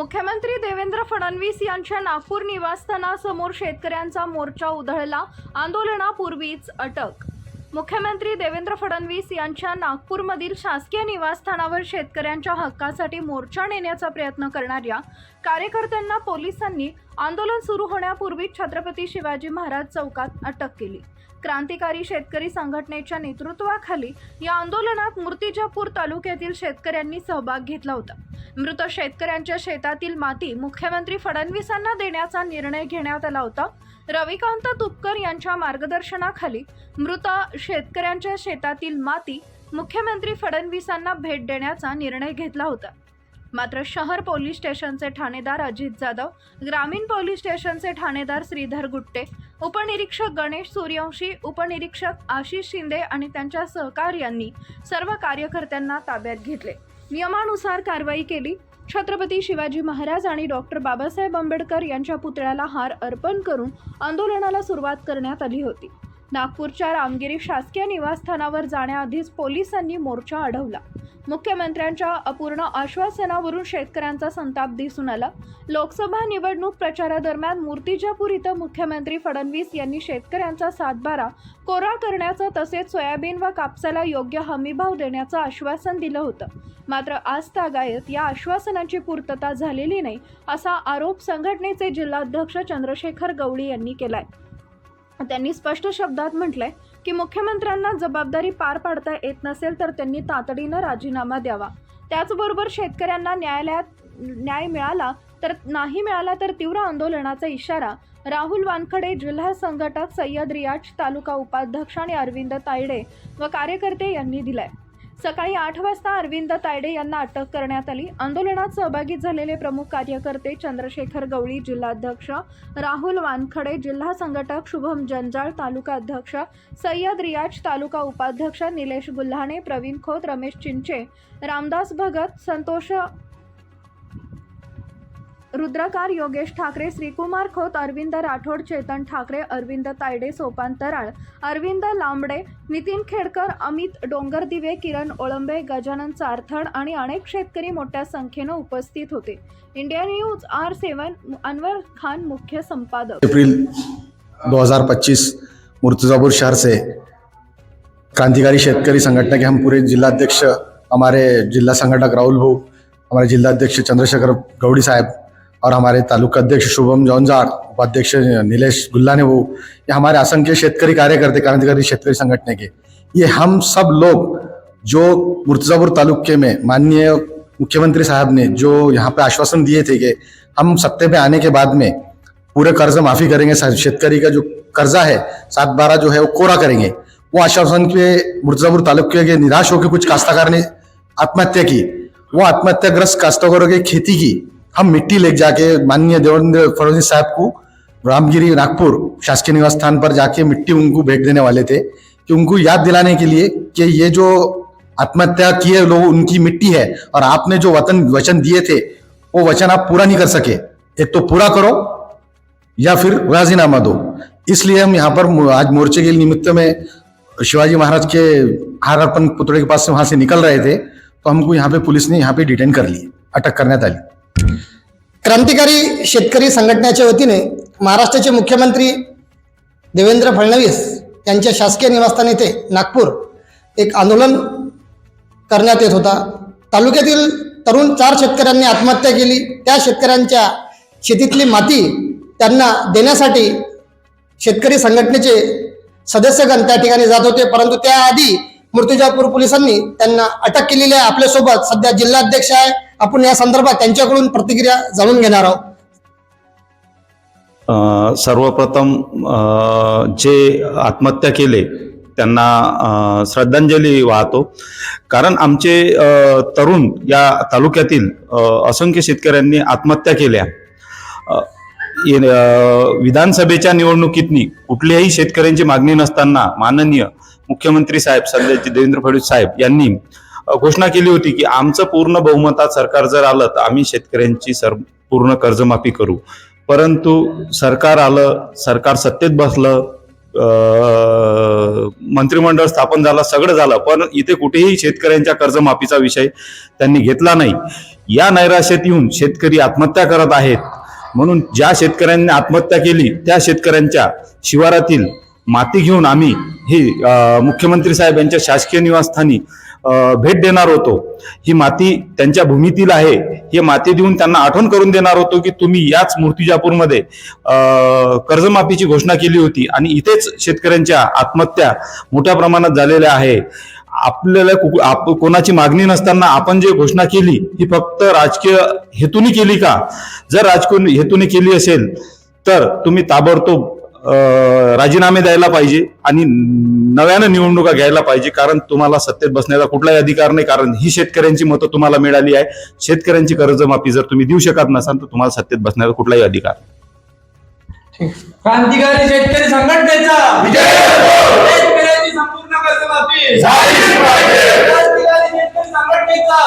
मुख्यमंत्री देवेंद्र फडणवीस यांच्या नागपूर निवासस्थानासमोर शेतकऱ्यांचा मोर्चा उधळला. आंदोलनापूर्वीच अटक. मुख्यमंत्री देवेंद्र फडणवीस यांच्या नागपूरमधील शासकीय निवासस्थानावर शेतकऱ्यांच्या हक्कासाठी मोर्चा नेण्याचा प्रयत्न करणाऱ्या कार्यकर्त्यांना पोलिसांनी आंदोलन सुरू होण्यापूर्वी छत्रपती शिवाजी महाराज चौकात अटक केली. क्रांतिकारी शेतकरी संघटनेच्या नेतृत्वाखाली या आंदोलनात मूर्तिजापूर तालुक्यातील शेतकऱ्यांनी सहभाग घेतला होता. मृत शेतकऱ्यांच्या शेतातील माती मुख्यमंत्री फडणवीसांना देण्याचा निर्णय घेण्यात आला होता. रविकांत तुपकर यांच्या मार्गदर्शनाखाली मृत शेतकऱ्यांच्या शेतातील माती मुख्यमंत्री फडणवीसांना भेट देण्याचा निर्णय घेतला होता. मात्र शहर पोलीस स्टेशनचे ठाणेदार अजित जाधव ग्रामीण पोलीस स्टेशनचे ठाणेदार श्रीधर गुट्टे उपनिरीक्षक गणेश सूर्यवंशी उपनिरीक्षक आशिष शिंदे आणि त्यांच्या सहकार्यांनी सर्व कार्यकर्त्यांना ताब्यात घेतले. नियमानुसार कारवाई केली. छत्रपती शिवाजी महाराज आणि डॉक्टर बाबासाहेब आंबेडकर यांच्या पुतळ्याला हार अर्पण करून आंदोलनाला सुरुवात करण्यात आली होती. नागपूरच्या रामगिरी शासकीय निवासस्थानावर जाण्याआधीच पोलिसांनी मोर्चा अडवला. मुख्यमंत्र्यांच्या अपूर्ण आश्वासनावरून शेतकऱ्यांचा संताप दिसून आला. लोकसभा निवडणूक प्रचारादरम्यान मूर्तिजापूर इथं मुख्यमंत्री फडणवीस यांनी शेतकऱ्यांचा सातबारा कोरा करण्याचं तसेच सोयाबीन व कापसाला योग्य हमीभाव देण्याचं आश्वासन दिलं होतं. मात्र आज तागायत या आश्वासनाची पूर्तता झालेली नाही असा आरोप संघटनेचे जिल्हाध्यक्ष चंद्रशेखर गवळी यांनी केलाय. त्यांनी स्पष्ट शब्दात म्हटलंय की मुख्यमंत्र्यांना जबाबदारी पार पाडता येत नसेल तर त्यांनी तातडीनं राजीनामा द्यावा. त्याचबरोबर शेतकऱ्यांना न्यायालयात न्याय मिळाला तर नाही मिळाला तर तीव्र आंदोलनाचा इशारा राहुल वानखडे जिल्हा संघटक सय्यद रियाज तालुका उपाध्यक्ष आणि अरविंद तायडे व कार्यकर्ते यांनी दिलाय. सकाळी आठ वाजता अरविंद तायडे यांना अटक करण्यात आली. आंदोलनात सहभागी झालेले प्रमुख कार्यकर्ते चंद्रशेखर गवळी जिल्हाध्यक्ष राहुल वानखडे जिल्हा संघटक शुभम जंजाळ तालुका अध्यक्ष सय्यद रियाज तालुका उपाध्यक्ष निलेश गुल्हाणे प्रवीण खोत रमेश चिंचे रामदास भगत संतोष रुद्रकार योगेश ठाकरे श्रीकुमार खोत अरविंद राठोड चेतन ठाकरे अरविंद तायडे सोपान तराळ अरविंद लांबडे नितीन खेडकर अमित डोंगरदिवे किरण ओळंबे गजानन चारथड आणि अनेक शेतकरी मोठ्या संख्येनं उपस्थित होते. India news R seven Anwar Khan मुख्य संपादक. अप्रैल 2025 मुर्तज़ापुर शहर से क्रांतिकारी शेतकरी संगठन के हम पूरे जिलाध्यक्ष हमारे जिला संगठक राहुल भाऊ हमारे जिल्हाध्यक्ष चंद्रशेखर गौड़ी साहब और हमारे तालुका अध्यक्ष शुभम जौनजार, उपाध्यक्ष नीलेश गुल्लाने वो ये हमारे असंख्य शेतकरी कार्यकर्ते क्रांतिकारी शेतकरी संगठन के। ये हम सब लोग जो मुर्तज़ापुर तालुके में माननीय मुख्यमंत्री साहब ने जो यहाँ पे आश्वासन दिए थे कि हम सत्ते पे आने के बाद में पूरे कर्ज माफ़ी करेंगे शेतकारी का जो कर्जा है, सात बारह जो है वो कोरा करेंगे। वो आश्वासन के मुर्तजापुर तालुके के निराश होकर कुछ काश्तकार ने आत्महत्या की। वो आत्महत्याग्रस्त काश्तकारों की खेती की। हम मिट्टी ले जाके माननीय देवेंद्र फडणवीस साहब को रामगिरी नागपुर शासकीय निवास स्थान पर जाके मिट्टी उनको भेंट देने वाले थे कि उनको याद दिलाने के लिए कि ये जो आत्महत्या किए लोग, उनकी मिट्टी है और आपने जो वतन, वचन दिए थे, वो वचन आप पूरा नहीं कर सके। एक तो पूरा करो या फिर राजीनामा दो। इसलिए हम यहाँ पर आज मोर्चे के निमित्त में शिवाजी महाराज के हार अर्पण पुतळे के पास से वहाँ से निकल रहे थे तो हमको यहाँ पे पुलिस ने यहाँ पे डिटेन कर लिए, अटक करने आली क्रांतिकारी शेतकरी संघटनेच्या वतीने महाराष्ट्राचे मुख्यमंत्री देवेंद्र फडणवीस यांच्या शासकीय निवासस्थान येथे नागपूर एक आंदोलन करण्यात येत होता. तालुक्यातील तरुण चार शेतकऱ्यांनी आत्महत्या केली. त्या शेतकऱ्यांच्या शेतीतली माती त्यांना देण्यासाठी शेतकरी संघटनेचे सदस्यगण त्या ठिकाणी जात होते. परंतु त्याआधी मूर्तिजापूर पोलिसांनी त्यांना अटक केलेली आहे. आपल्यासोबत सध्या जिल्हाध्यक्ष आहे. आपण या संदर्भात त्यांच्याकडून प्रतिक्रिया जाणून घेणार आहोत. सर्वप्रथम जे आत्महत्या केले त्यांना श्रद्धांजली वाहतो. कारण आमचे तरुण या तालुक्यातील असंख्य शेतकऱ्यांनी आत्महत्या केल्या. विधानसभेच्या निवडणुकीतनी कुठल्याही शेतकऱ्यांची मागणी नसताना माननीय मुख्यमंत्री साहेब सध्याचे देवेंद्र फडणवीस साहेब यांनी घोषणा केली होती की आमचं पूर्ण बहुमतात सरकार जर आलं तर आम्ही शेतकऱ्यांची सर पूर्ण कर्जमाफी करू. परंतु सरकार आलं सरकार सत्तेत बसलं मंत्रिमंडळ स्थापन झालं सगळं झालं पण इथे कुठेही शेतकऱ्यांच्या कर्जमाफीचा विषय त्यांनी घेतला नाही. या नैराश्यात येऊन शेतकरी आत्महत्या करत आहेत. म्हणून ज्या शेतकऱ्यांनी आत्महत्या केली त्या शेतकऱ्यांच्या शिवारातील माती घेऊन आम्ही ही मुख्यमंत्री साहेब यांच्या शासकीय निवासस्थानी भेट देणार होतो. ही माती त्यांच्या भूमीतील आहे. ही माती देऊन त्यांना आठवण करून देणार होतो की तुम्ही याच मूर्तिजापूरमध्ये कर्जमाफीची घोषणा केली होती आणि इथेच शेतकऱ्यांच्या आत्महत्या मोठ्या प्रमाणात झालेल्या आहे. आपल्याला कु- आप- कोणाची मागणी नसताना आपण जे घोषणा केली ही फक्त राजकीय हेतूने केली का? जर राजकीय हेतूने केली असेल तर तुम्ही ताबडतोब राजीनामे द्यायला पाहिजे आणि नव्यानं निवडणुका घ्यायला पाहिजे कारण तुम्हाला सत्तेत बसण्याचा कुठलाही अधिकार नाही कारण ही शेतकऱ्यांची मतं तुम्हाला मिळाली आहे. शेतकऱ्यांची कर्जमाफी जर तुम्ही देऊ शकत नसाल तर तुम्हाला सत्तेत बसण्याचा कुठलाही अधिकार क्रांतिकारी शेतकरी संघटनेचा शेतकऱ्यांची संपूर्ण कर्जमाफी! क्रांतिकारी शेतकरी संघटनेचा